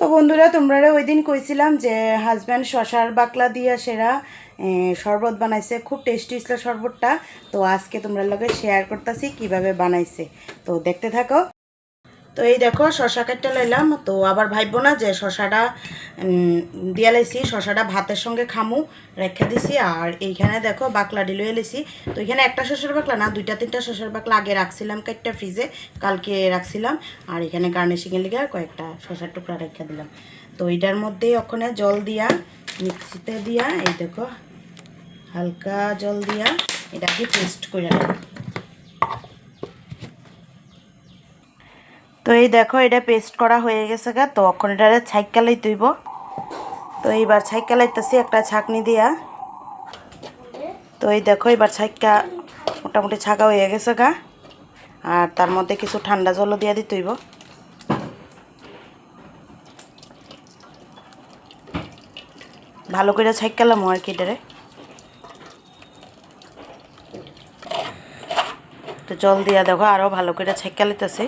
তো বন্ধুরা তোমরা ওই দিন কইছিলাম যে হাজব্যান্ড শশার বাকলা দিয়া সেরা শরবত বানাইছে। খুব টেস্টি ছিল শরবতটা। তো আজকে তোমরা লগে শেয়ার করতেছি কীভাবে বানাইছে। তো দেখতে থাকো। তো এই দেখো, শশা কাটটা লইলাম। তো আবার ভাববো না যে শশাটা দিয়া লাইছি, শশাটা ভাতের সঙ্গে খামু, রেখে দিছি। আর এইখানে দেখো, বাকলা ডিলো এলেছি তো এখানে একটা শশার বাকলা না, দুইটা, তিনটা শশার বাকলা আগে রাখছিলাম কাটটা ফ্রিজে, কালকে রাখছিলাম। আর এখানে গার্নিশিংয়ের লিগে কয়েকটা শশার টুকরা রেখে দিলাম। তো এইটার মধ্যেই ওখানে জল দিয়া, মিক্সিতে দিয়া, এই দেখো, হালকা জল দিয়া এটাকে পেস্ট করে রাখো তো এই দেখো, এটা পেস্ট করা হয়ে গেছে গা। তো এখন এটা ছাইকালাই তুইব তো এইবার ছাইকালাইতেছি একটা ছাকনি দিয়া। তো এই দেখো এবার ছাইকা মোটামুটি ছাকা হয়ে গেছে গা। আর তার মধ্যে কিছু ঠান্ডা জলও দিয়া দিতেইব ভালো করে ছাইকালাম আর কি এটারে। তো জল দিয়া দেখো আরও ভালো করে ছাইকালিতেছি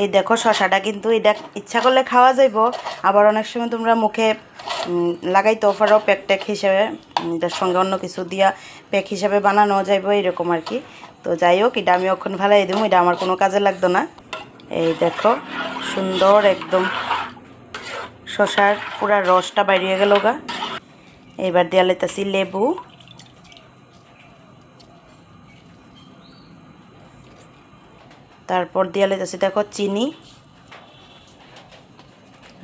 এই দেখো শশাটা কিন্তু এটা ইচ্ছা করলে খাওয়া যাইব, আবার অনেক সময় তোমরা মুখে লাগাইতেও পারো প্যাক ট্যাক হিসেবে এটার সঙ্গে অন্য কিছু দিয়া প্যাক হিসেবে বানানো যাইব এরকম আর কি। তো যাই হোক, এটা আমি ওখানে ফেলাই দিব এটা আমার কোনো কাজে লাগতো না। এই দেখো, সুন্দর একদম শশার পুরা রসটা বাইরিয়ে গেল গা। এবার দিয়া লইতেছি লেবু। তারপর দিয়া লইতেছি দেখো চিনি।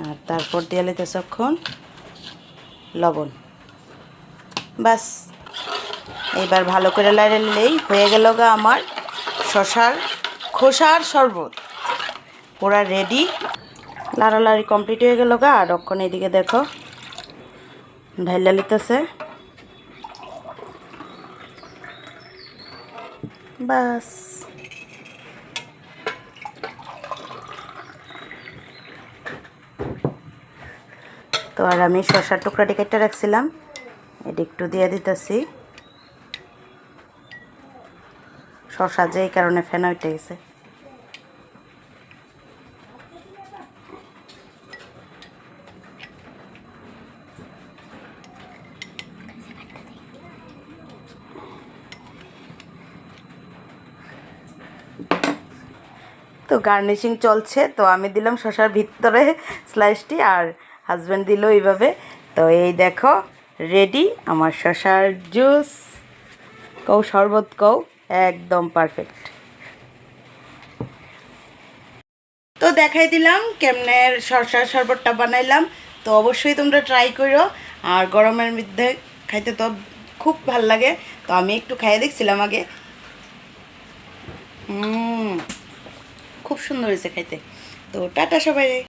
আর তারপর দিয়া লইতেছি লবণ। বাস, এইবার ভালো করে লাইলে নিলেই হয়ে গেল গা আমার শশার, খোসার শরবত। পুরা রেডি লাড়ালাড়ি কমপ্লিট হয়ে গেল গা, আর অক্ষণ এদিকে দেখো ঢাইলা লিতেছে বাস। তো আর আমি শশার টুকরাটি কেটে রাখছিলাম। এটি একটু দিয়ে দিতেছি। শশা যে কারণে ফেনা উঠে গেছে। তো গার্নিশিং চলছে, তো আমি দিলাম শশার ভিতরে স্লাইসটি আর হাজব্যান্ড দিল এইভাবে। তো এই দেখো রেডি আমার শশার জুস কৌ, শরবত কৌ, একদম পারফেক্ট তো দেখাই দিলাম কেমনে শসার শরবতটা বানাইলাম। তো অবশ্যই তোমরা ট্রাই করো। আর গরমের মধ্যে খাইতে তো খুব ভালো লাগে। তো আমি একটু খাইয়ে দেখছিলাম আগে। খুব সুন্দর হয়েছে খাইতে। তো টাটা সবাই।